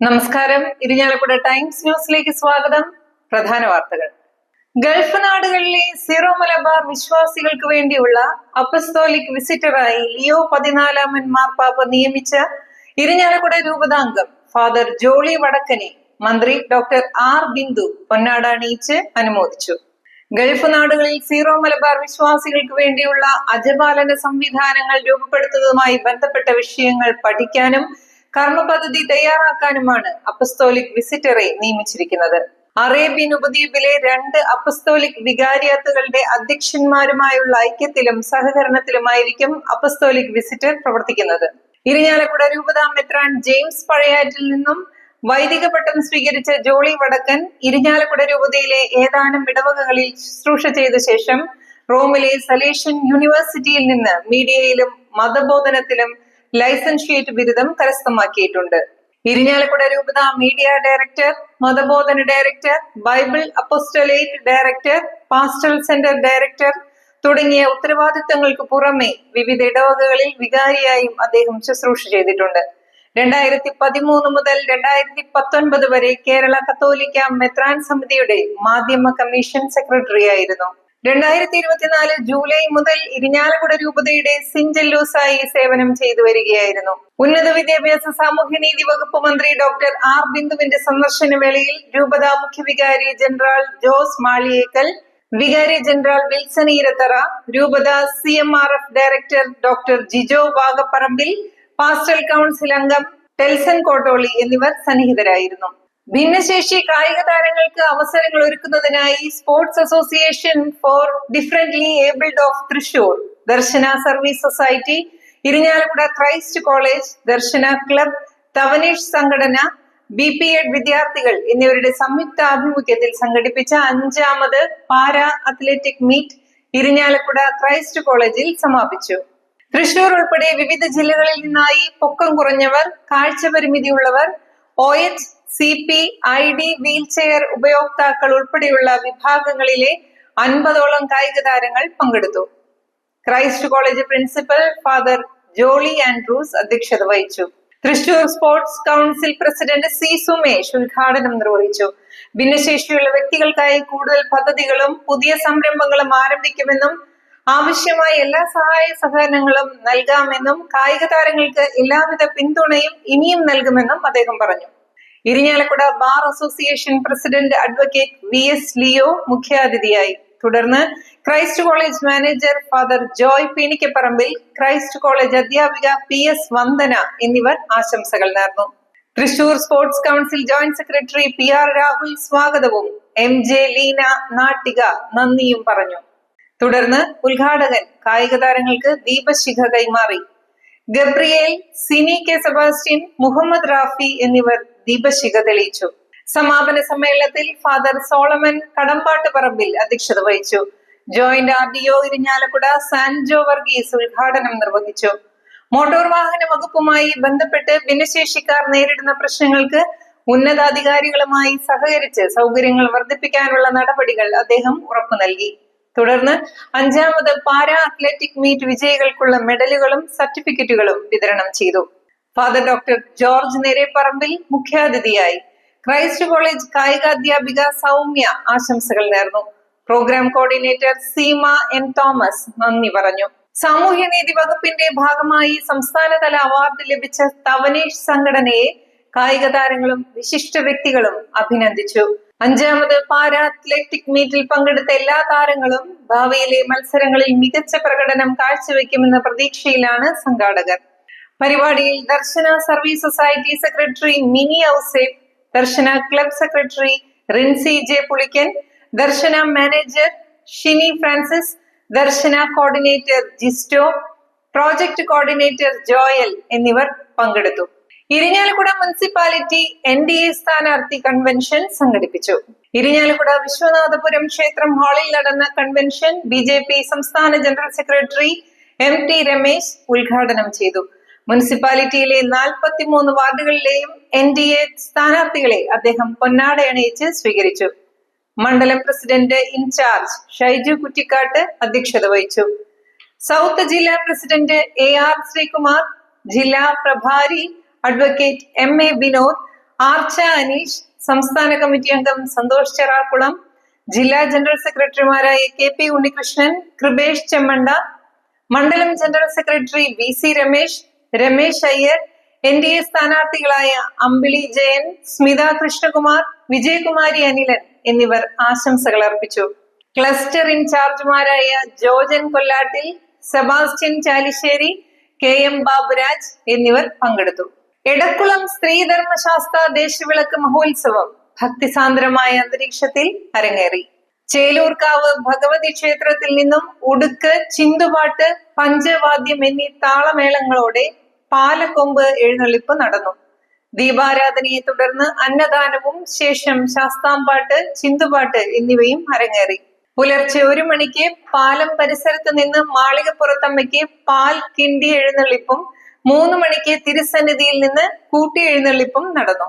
നമസ്കാരം. ഇരിഞ്ഞാലക്കുട ടൈംസ് ന്യൂസിലേക്ക് സ്വാഗതം. പ്രധാന വാർത്തകൾ. ഗൾഫ് നാടുകളിലെ സീറോ മലബാർ വിശ്വാസികൾക്ക് വേണ്ടിയുള്ള അപ്പസ്തോലിക് വിസിറ്ററായി ലിയോ പതിനാലാമൻ മാർപ്പാപ്പ നിയമിച്ച ഇരിഞ്ഞാലക്കുട രൂപതാംഗം ഫാദർ ജോളി വടക്കനെ മന്ത്രി ഡോക്ടർ ആർ ബിന്ദു പൊന്നാട അണിയിച്ച് അനുമോദിച്ചു. ഗൾഫ് നാടുകളിൽ സീറോ മലബാർ വിശ്വാസികൾക്ക് വേണ്ടിയുള്ള അജപാലന സംവിധാനങ്ങൾ രൂപപ്പെടുത്തുന്നതുമായി ബന്ധപ്പെട്ട വിഷയങ്ങൾ പഠിക്കാനും കർമ്മ പദ്ധതി തയ്യാറാക്കാനുമാണ് അപ്പസ്തോലിക് വിസിറ്ററെ നിയമിച്ചിരിക്കുന്നത്. അറേബ്യൻ ഉപദ്വീപിലെ രണ്ട് അപ്പസ്തോലിക് വികാരിയാത്തുകളുടെ അധ്യക്ഷന്മാരുമായുള്ള ഐക്യത്തിലും സഹകരണത്തിലുമായിരിക്കും അപ്പസ്തോലിക് വിസിറ്റർ പ്രവർത്തിക്കുന്നത്. ഇരിഞ്ഞാലക്കുട രൂപതാ മെത്രാൻ ജെയിംസ് പഴയാറ്റിൽ നിന്നും വൈദിക പട്ടം സ്വീകരിച്ച ജോളി വടക്കൻ ഇരിഞ്ഞാലക്കുട രൂപതയിലെ ഏതാനും ഇടവകകളിൽ ശുശ്രൂഷ ചെയ്ത ശേഷം റോമിലെ സലേഷ്യൻ യൂണിവേഴ്സിറ്റിയിൽ നിന്ന് മീഡിയയിലും മതബോധനത്തിലും ലൈസൻഷിയേറ്റ് ബിരുദം കരസ്ഥമാക്കിയിട്ടുണ്ട്. ഇരിഞ്ഞാലക്കുട രൂപത മീഡിയ ഡയറക്ടർ മതബോധന director bible apostolate director pastoral centre director തുടങ്ങിയ ഉത്തരവാദിത്തങ്ങൾക്ക് പുറമെ വിവിധ ഇടവകകളിൽ വികാരിയായും അദ്ദേഹം ശുശ്രൂഷ ചെയ്തിട്ടുണ്ട്. രണ്ടായിരത്തി പതിമൂന്ന് മുതൽ രണ്ടായിരത്തി പത്തൊൻപത് വരെ കേരള കത്തോലിക്ക മെത്രാൻ സമിതിയുടെ മാധ്യമ കമ്മീഷൻ സെക്രട്ടറി ആയിരുന്നു രണ്ടായിരത്തി ഇരുപത്തിനാല് ജൂലൈ മുതൽ ഇരിഞ്ഞാലക്കുട രൂപതയുടെ സിഞ്ചല്ലൂസായി സേവനം ചെയ്തു വരികയായിരുന്നു. ഉന്നത വിദ്യാഭ്യാസ സാമൂഹ്യനീതി വകുപ്പ് മന്ത്രി ഡോക്ടർ ആർ ബിന്ദുവിന്റെ സന്ദർശന വേളയിൽ രൂപത മുഖ്യവികാരി ജനറൽ ജോസ് മാളിയേക്കൽ വികാരി ജനറൽ വിൽസൺ ഈരത്തറ രൂപത C M R F director doctor Jijo Vagaparambil pastoral council അംഗം ടെൽസൺ കോട്ടോളി എന്നിവർ സന്നിഹിതരായിരുന്നു. ഭിന്നശേഷി കായിക താരങ്ങൾക്ക് അവസരങ്ങൾ ഒരുക്കുന്നതിനായി sports association for differently abled of Thrissur Darshana service society Irinjalakuda Christ college Darshana club Thavanesh സംഘടന ബി പി എഡ് വിദ്യാർത്ഥികൾ എന്നിവരുടെ സംയുക്ത ആഭിമുഖ്യത്തിൽ സംഘടിപ്പിച്ച അഞ്ചാമത് para athletic meet Irinjalakuda Christ കോളേജിൽ സമാപിച്ചു. തൃശൂർ ഉൾപ്പെടെ വിവിധ ജില്ലകളിൽ നിന്നായി പൊക്കം കുറഞ്ഞവർ കാഴ്ച പരിമിതിയുള്ളവർ O H C P I D wheelchair ഉപയോക്താക്കൾ ഉൾപ്പെടെയുള്ള വിഭാഗങ്ങളിലെ അൻപതോളം കായിക താരങ്ങൾ പങ്കെടുത്തു. Christ college principal father Jolly Andrews അധ്യക്ഷത വഹിച്ചു. Thrissur sports council president C Sumesh ഉദ്ഘാടനം നിർവഹിച്ചു. ഭിന്നശേഷിയുള്ള വ്യക്തികൾക്കായി കൂടുതൽ പദ്ധതികളും പുതിയ സംരംഭങ്ങളും ആരംഭിക്കുമെന്നും ആവശ്യമായ എല്ലാ സഹായ സഹകരണങ്ങളും നൽകാമെന്നും കായിക താരങ്ങൾക്ക് എല്ലാവിധ പിന്തുണയും ഇനിയും നൽകുമെന്നും അദ്ദേഹം പറഞ്ഞു. Irinjalakuda bar association president advocate V S Leo മുഖ്യാതിഥിയായി. തുടർന്ന് Christ college manager father Joy Peenikkaparambil Christ college അധ്യാപിക പി എസ് വന്ദന എന്നിവർ ആശംസകൾ നേർന്നു. Thrissur sports council joint secretary P R Rahul സ്വാഗതവും എം ജെ ലീന നാട്ടിക നന്ദിയും പറഞ്ഞു. തുടർന്ന് ഉദ്ഘാടകൻ കായിക താരങ്ങൾക്ക് ദീപശിഖ കൈമാറി. Gabriel Sini K Sebastian Muhammad Rafi എന്നിവർ ദീപശിഖ തെളിയിച്ചു. സമാപന സമ്മേളനത്തിൽ ഫാദർ സോളമൻ കടമ്പാട്ട് പറമ്പിൽ അധ്യക്ഷത വഹിച്ചു. Joint R D O Irinjalakuda Sanjo Varghese ഉദ്ഘാടനം നിർവഹിച്ചു. മോട്ടോർ വാഹന വകുപ്പുമായി ബന്ധപ്പെട്ട് ഭിന്നശേഷിക്കാർ നേരിടുന്ന പ്രശ്നങ്ങൾക്ക് ഉന്നതാധികാരികളുമായി സഹകരിച്ച് സൗകര്യങ്ങൾ വർദ്ധിപ്പിക്കാനുള്ള നടപടികൾ അദ്ദേഹം ഉറപ്പു നൽകി. തുടർന്ന് അഞ്ചാമത് പാരാ അത്ലറ്റിക് മീറ്റ് വിജയികൾക്കുള്ള മെഡലുകളും സർട്ടിഫിക്കറ്റുകളും വിതരണം ചെയ്തു. ഫാദർ ഡോക്ടർ ജോർജ് നേരെപ്പറമ്പിൽ മുഖ്യാതിഥിയായി. ക്രൈസ്റ്റ് കോളേജ് കായികാധ്യാപിക സൗമ്യ ആശംസകൾ നേർന്നു. Program coordinator Seema N Thomas നന്ദി പറഞ്ഞു. സാമൂഹ്യനീതി വകുപ്പിന്റെ ഭാഗമായി സംസ്ഥാനതല അവാർഡ് ലഭിച്ച തവനേഷ് സംഘടനയെ കായിക താരങ്ങളും വിശിഷ്ട വ്യക്തികളും അഭിനന്ദിച്ചു. അഞ്ചാമത് പാരാ അത്ലറ്റിക് മീറ്റിൽ പങ്കെടുത്ത എല്ലാ താരങ്ങളും ഭാവിയിലെ മത്സരങ്ങളിൽ മികച്ച പ്രകടനം കാഴ്ചവെക്കുമെന്ന പ്രതീക്ഷയിലാണ് സംഘാടകർ. പരിപാടിയിൽ Darshana service society secretary Mini Ouseph Darshana club secretary Rincy J Pulickan Darshana manager Shini Francis Darshana coordinator Jisto project coordinator Joel എന്നിവർ പങ്കെടുത്തു. Irinjalakuda municipality N D A സ്ഥാനാർത്ഥി കൺവെൻഷൻ സംഘടിപ്പിച്ചു. ഇരിഞ്ഞാലക്കുട വിശ്വനാഥപുരം ക്ഷേത്രം ഹാളിൽ നടന്ന കൺവെൻഷൻ ബി ജെ പി സംസ്ഥാന general secretary M T Ramesh ഉദ്ഘാടനം ചെയ്തു. മുനിസിപ്പാലിറ്റിയിലെ നാൽപ്പത്തിമൂന്ന് വാർഡുകളിലെയും എൻ ഡി എ സ്ഥാനാർത്ഥികളെ അദ്ദേഹം പൊന്നാട അണിയിച്ച് സ്വീകരിച്ചു. മണ്ഡലം പ്രസിഡന്റ് ഇൻചാർജ് ഷൈജു കുറ്റിക്കാട്ട് അധ്യക്ഷത വഹിച്ചു. സൗത്ത് ജില്ലാ പ്രസിഡന്റ് എ ആർ ശ്രീകുമാർ ജില്ലാ പ്രഭാരി advocate M A Vinod Archa Aneesh സംസ്ഥാന കമ്മിറ്റി അംഗം സന്തോഷ് ചെറാക്കുളം ജില്ലാ ജനറൽ സെക്രട്ടറിമാരായ കെ പി ഉണ്ണികൃഷ്ണൻ കൃപേഷ് ചെമ്മണ്ട മണ്ഡലം general secretary V C Ramesh Ramesh Iyer N D A സ്ഥാനാർത്ഥികളായ Ambili Jayan Smitha Krishnakumar Vijayakumari Anilan എന്നിവർ ആശംസകൾ അർപ്പിച്ചു. ക്ലസ്റ്റർ ഇൻചാർജുമാരായ Jojan Kollattil Sebastian Chalissery K M Baburaj എന്നിവർ പങ്കെടുത്തു. എടക്കുളം സ്ത്രീധർമ്മശാസ്ത്ര ദേശവിളക്ക് മഹോത്സവം ഭക്തിസാന്ദ്രമായ അന്തരീക്ഷത്തിൽ അരങ്ങേറി. ചേലൂർക്കാവ് ഭഗവതി ക്ഷേത്രത്തിൽ നിന്നും ഉടുക്ക് ചിന്തുപാട്ട് പഞ്ചവാദ്യം എന്നീ താളമേളങ്ങളോടെ പാലക്കൊമ്പ് എഴുന്നള്ളിപ്പ് നടന്നു. ദീപാരാധനയെ തുടർന്ന് അന്നദാനവും ശേഷം ശാസ്താംപാട്ട് ചിന്തുപാട്ട് എന്നിവയും അരങ്ങേറി. പുലർച്ചെ ഒരു മണിക്ക് പാലം പരിസരത്ത് നിന്ന് മാളികപ്പുറത്തമ്മയ്ക്ക് പാൽ കിണ്ടി എഴുന്നള്ളിപ്പും മൂന്ന് മണിക്ക് തിരുസന്നിധിയിൽ നിന്ന് കൂട്ടി എഴുന്നള്ളിപ്പും നടന്നു.